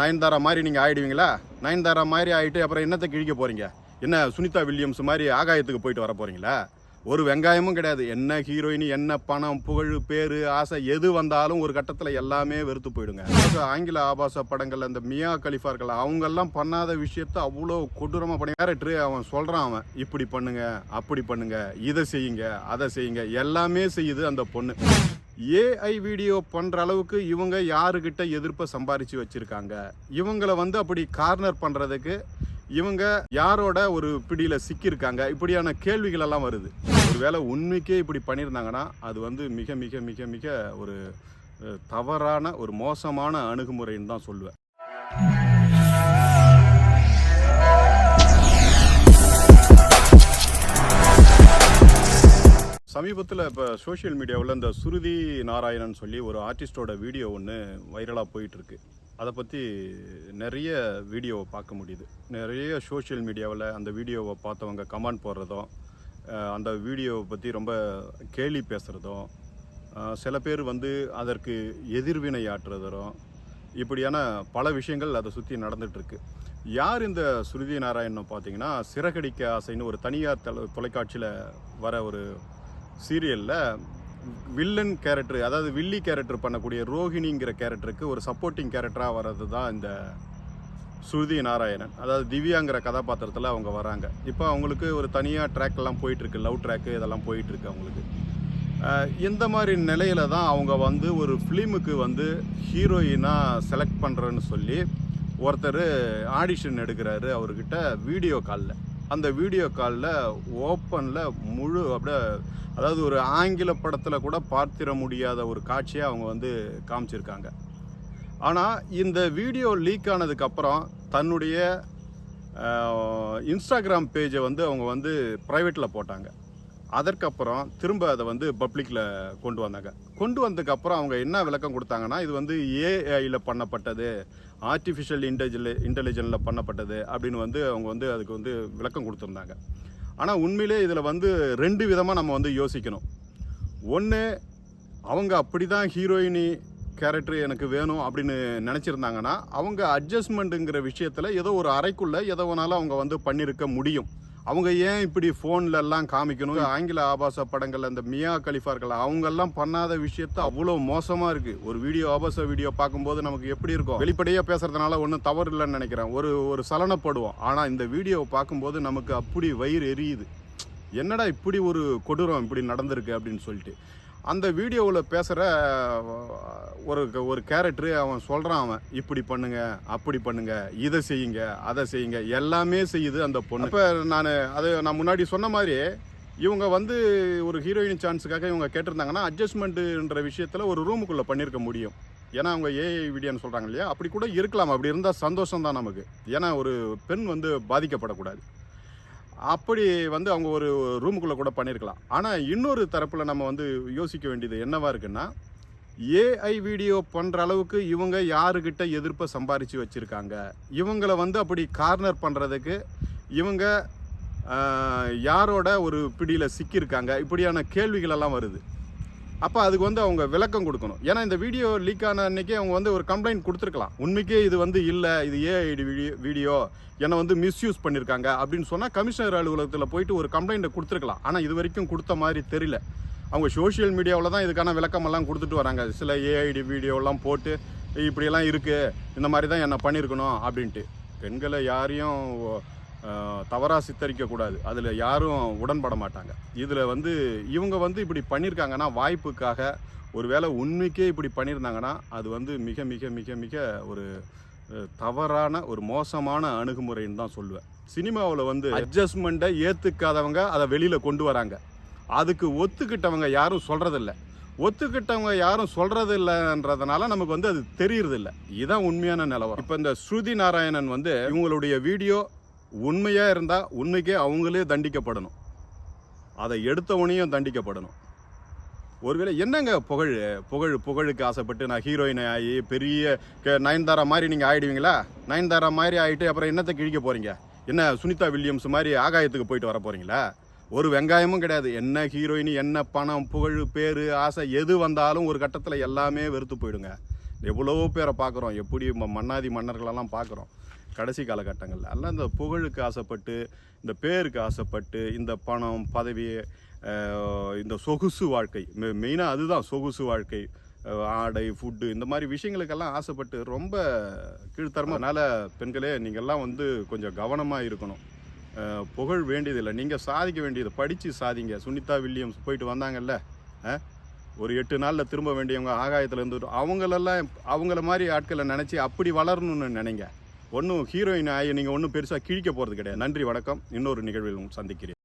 நயன்தாரா மாதிரி நீங்கள் ஆயிடுவீங்களா? நயன்தாரா மாதிரி ஆகிட்டு அப்புறம் என்னத்தை கிழிக்க போகிறீங்க என்ன சுனிதா வில்லியம்ஸ் மாதிரி ஆகாயத்துக்கு போயிட்டு வர போகிறீங்களா ஒரு வெங்காயமும் கிடையாது. என்ன ஹீரோயின் என்ன பணம் புகழ் பேரு ஆசை எது வந்தாலும் ஒரு கட்டத்தில் எல்லாமே வெறுத்து போயிடுங்க. ஆங்கில ஆபாச படங்கள் அந்த மியா கலிஃபா இருக்கல அவங்கெல்லாம் பண்ணாத விஷயத்த அவ்வளோ கொடூரமாக பண்ணி கேரக்டரு அவன் சொல்கிறான் அவன். இப்படி பண்ணுங்க அப்படி பண்ணுங்க இதை செய்யுங்க அதை செய்யுங்க எல்லாமே செய்யுது அந்த பொண்ணு. ஏஐ வீடியோ பண்ணுற அளவுக்கு இவங்க யாருக்கிட்ட எதிர்ப்பை சம்பாரித்து வச்சுருக்காங்க? இவங்களை வந்து அப்படி கார்னர் பண்ணுறதுக்கு இவங்க யாரோட ஒரு பிடியில் சிக்கியிருக்காங்க? இப்படியான கேள்விகள் எல்லாம் வருது. ஒருவேளை உண்மைக்கே இப்படி பண்ணியிருந்தாங்கன்னா அது வந்து மிக மிக மிக மிக ஒரு தவறான ஒரு மோசமான அணுகுமுறைன்னு தான் சொல்லுவேன். சமீபத்தில் இப்போ சோஷியல் மீடியாவில் இந்த சுருதி நாராயணன் சொல்லி ஒரு ஆர்டிஸ்டோட வீடியோ ஒன்று வைரலாக போயிட்டுருக்கு. அதை பற்றி நிறைய வீடியோவை பார்க்க முடியுது. நிறைய சோஷியல் மீடியாவில் அந்த வீடியோவை பார்த்தவங்க கமெண்ட் போடுறதும் அந்த வீடியோவை பற்றி ரொம்ப கேலி பேசுகிறதும் சில பேர் வந்து அதற்கு எதிர்வினை ஆற்றுறதும் இப்படியான பல விஷயங்கள் அதை சுற்றி நடந்துகிட்ருக்கு யார் இந்த சுருதி நாராயணன் பார்த்தீங்கன்னா சிறகடிக்க ஆசைன்னு ஒரு தனியார் தொலைக்காட்சியில் வர ஒரு சீரியலில் வில்லன் கேரக்டர் அதாவது வில்லி கேரக்டர் பண்ணக்கூடிய ரோஹிணிங்கிற கேரக்டருக்கு ஒரு சப்போர்ட்டிங் கேரக்டராக வர்றது தான் இந்த ஸ்ருதி நாராயணன். அதாவது திவ்யாங்கிற கதாபாத்திரத்தில் அவங்க வராங்க. இப்போ அவங்களுக்கு ஒரு தனியாக ட்ராக்லாம் போயிட்டுருக்கு லவ் ட்ராக்கு இதெல்லாம் போயிட்டுருக்கு அவங்களுக்கு. இந்த மாதிரி நிலையில தான் அவங்க வந்து ஒரு ஃபிலிமுக்கு வந்து ஹீரோயினாக செலக்ட் பண்ணுறேன்னு சொல்லி ஒருத்தர் ஆடிஷன் எடுக்கிறாரு அவர்கிட்ட வீடியோ காலில் அந்த வீடியோ காலில் ஓப்பனில் முழு அப்படியே அதாவது ஒரு ஆங்கில படத்தில் கூட பார்த்திட முடியாத ஒரு காட்சியை அவங்க வந்து காமிச்சிருக்காங்க. ஆனால் இந்த வீடியோ லீக் ஆனதுக்கப்புறம் தன்னுடைய இன்ஸ்டாகிராம் பேஜை வந்து அவங்க வந்து ப்ரைவேட்டில் போட்டாங்க. அதற்கப்புறம் திரும்ப அதை வந்து பப்ளிக்கில் கொண்டு வந்தாங்க. கொண்டு வந்ததுக்கப்புறம் அவங்க என்ன விளக்கம் கொடுத்தாங்கன்னா இது வந்து ஏஐயில் பண்ணப்பட்டது ஆர்டிஃபிஷியல் இன்டெலிஜென்ல இன்டெலிஜென்ஸில் பண்ணப்பட்டது அப்படின்னு வந்து அவங்க வந்து அதுக்கு வந்து விளக்கம் கொடுத்துருந்தாங்க. ஆனால் உண்மையிலே இதில் வந்து ரெண்டு விதமாக நம்ம வந்து யோசிக்கணும். ஒன்று அவங்க அப்படி தான் ஹீரோயினி கேரக்டர் எனக்கு வேணும் அப்படின்னு நினச்சிருந்தாங்கன்னா அவங்க அட்ஜஸ்ட்மெண்ட்டுங்கிற விஷயத்தில் ஏதோ ஒரு அறைக்குள்ளே எதோ வேணாலும் அவங்க வந்து பண்ணியிருக்க முடியும். அவங்க ஏன் இப்படி ஃபோன்ல எல்லாம் காமிக்கணும்? ஆங்கில ஆபாச படங்கள் அந்த மியா கலிஃபா இருக்கல அவங்க எல்லாம் பண்ணாத விஷயத்த அவ்வளோ மோசமா இருக்கு. ஒரு வீடியோ ஆபாச வீடியோ பார்க்கும்போது நமக்கு எப்படி இருக்கும்? வெளிப்படையா பேசுறதுனால ஒன்றும் தவறு இல்லைன்னு நினைக்கிறேன். ஒரு ஒரு சலனப்படுவோம். ஆனா இந்த வீடியோவை பார்க்கும்போது நமக்கு அப்படி வயிறு எரியுது. என்னடா இப்படி ஒரு கொடூரம் இப்படி நடந்திருக்கு அப்படின்னு சொல்லிட்டு. அந்த வீடியோவில் பேசுகிற ஒரு ஒரு கேரக்டரு அவன் சொல்கிறான் அவன். இப்படி பண்ணுங்க அப்படி பண்ணுங்க இதை செய்யுங்க அதை செய்யுங்க எல்லாமே செய்யுது அந்த பொண்ணு. இப்போ நான் அது நான் முன்னாடி சொன்ன மாதிரி இவங்க வந்து ஒரு ஹீரோயின் சான்ஸுக்காக இவங்க கேட்டிருந்தாங்கன்னா அட்ஜஸ்ட்மெண்ட்டுன்ற விஷயத்தில் ஒரு ரூமுக்குள்ளே பண்ணியிருக்க முடியும். ஏன்னா அவங்க ஏஐ வீடியோன்னு சொல்கிறாங்க இல்லையா? அப்படி கூட இருக்கலாம். அப்படி இருந்தால் சந்தோஷம் தான் நமக்கு. ஏன்னா ஒரு பெண் வந்து பாதிக்கப்படக்கூடாது. அப்படி வந்து அவங்க ஒரு ரூமுக்குள்ளே கூட பண்ணியிருக்கலாம் ஆனால் இன்னொரு தரப்பில் நம்ம வந்து யோசிக்க வேண்டியது என்னவாக இருக்குன்னா ஏஐ வீடியோ பண்ணுற அளவுக்கு இவங்க யாருக்கிட்ட எதிர்ப்பை சம்பாரித்து வச்சுருக்காங்க? இவங்கள வந்து அப்படி கார்னர் பண்ணுறதுக்கு இவங்க யாரோட ஒரு பிடியில் சிக்கியிருக்காங்க? இப்படியான கேள்விகளெல்லாம் வருது. அப்போ அதுக்கு வந்து அவங்க விளக்கம் கொடுக்கணும். ஏன்னா இந்த வீடியோ லீக் ஆன அன்னைக்கே அவங்க வந்து ஒரு கம்ப்ளைண்ட் கொடுத்துருக்கலாம். உண்மைக்கே இது வந்து இல்லை இது ஏஐடி வீடியோ வீடியோ என்னை வந்து மிஸ்யூஸ் பண்ணியிருக்காங்க அப்படின்னு சொன்னால் கமிஷனர் அலுவலகத்தில் போயிட்டு ஒரு கம்ப்ளைண்ட்டை கொடுத்துருக்கலாம். ஆனால் இது வரைக்கும் கொடுத்த மாதிரி தெரியல. அவங்க சோஷியல் மீடியாவில் தான் இதுக்கான விளக்கமெல்லாம் கொடுத்துட்டு வராங்க. சில ஏஐடி வீடியோலாம் போட்டு இப்படியெல்லாம் இருக்குது இந்த மாதிரி தான் என்ன பண்ணியிருக்கணும் அப்படின்ட்டு. பெண்களை யாரையும் தவறாக சித்தரிக்கக்கூடாது அதில் யாரும் உடன்பட மாட்டாங்க. இதில் வந்து இவங்க வந்து இப்படி பண்ணியிருக்காங்கன்னா வாய்ப்புக்காக ஒருவேளை உண்மைக்கே இப்படி பண்ணியிருந்தாங்கன்னா அது வந்து மிக மிக மிக மிக ஒரு தவறான ஒரு மோசமான அணுகுமுறைன்னு தான் சொல்லுவேன். சினிமாவில் வந்து அட்ஜஸ்ட்மெண்ட்டை ஏற்றுக்காதவங்க அதை வெளியில் கொண்டு வராங்க. அதுக்கு ஒத்துக்கிட்டவங்க யாரும் சொல்கிறதில்ல ஒத்துக்கிட்டவங்க யாரும் சொல்கிறது இல்லைன்றதுனால நமக்கு வந்து அது தெரியறதில்ல. இதுதான் உண்மையான நிலவரம். இப்போ இந்த ஸ்ருதி நாராயணன் வந்து இவங்களுடைய வீடியோ உண்மையாக இருந்தால் உண்மைக்கே அவங்களே தண்டிக்கப்படணும். அதை எடுத்தவனையும் தண்டிக்கப்படணும். ஒருவேளை என்னங்க புகழ் புகழ் புகழுக்கு ஆசைப்பட்டு நான் ஹீரோயின் ஆகி பெரிய க- நயன்தாரா மாதிரி நீங்கள் ஆயிடுவீங்களா? நயன்தாரா மாதிரி ஆகிட்டு அப்புறம் என்னத்தை கிழிக்க போகிறீங்க என்ன சுனிதா வில்லியம்ஸ் மாதிரி ஆகாயத்துக்கு போயிட்டு வர போகிறீங்களா ஒரு வெங்காயமும் கிடையாது. என்ன ஹீரோயின் என்ன பணம் புகழ் பேரு ஆசை எது வந்தாலும் ஒரு கட்டத்தில் எல்லாமே வெறுத்து போயிடுங்க. எவ்வளவோ பேரை பார்க்குறோம். எப்படி ம- மன்னாதி மன்னர்களெல்லாம் பார்க்குறோம். கடைசி காலகட்டங்களில். எல்லாம் இந்த புகழுக்கு ஆசைப்பட்டு இந்த பேருக்கு ஆசைப்பட்டு இந்த பணம் பதவி இந்த சொகுசு வாழ்க்கை. மெயினாக அதுதான் சொகுசு வாழ்க்கை. ஆடை ஃபுட்டு இந்த மாதிரி விஷயங்களுக்கெல்லாம் ஆசைப்பட்டு ரொம்ப கீழ்த்தரமாக அதனால் பெண்களே நீங்கள்லாம் வந்து கொஞ்சம் கவனமாக இருக்கணும். புகழ் வேண்டியதில்லை. நீங்கள் சாதிக்க வேண்டியது படித்து சாதிங்க. சுனிதா வில்லியம்ஸ் போயிட்டு வந்தாங்கல்ல ஒரு எட்டு நாளில் திரும்ப வேண்டியவங்க ஆகாயத்தில் இருந்து அவங்களெல்லாம் அவங்கள மாதிரி ஆட்களை நினச்சி அப்படி வளரணும்னு நினைங்க. ஒன்றும் ஹீரோயின் ஆகி நீங்கள் ஒன்றும் பெருசாக கிழிக்க போகிறது கிடையாது. நன்றி வணக்கம். இன்னொரு நிகழ்வில் சந்திக்கிறேன்.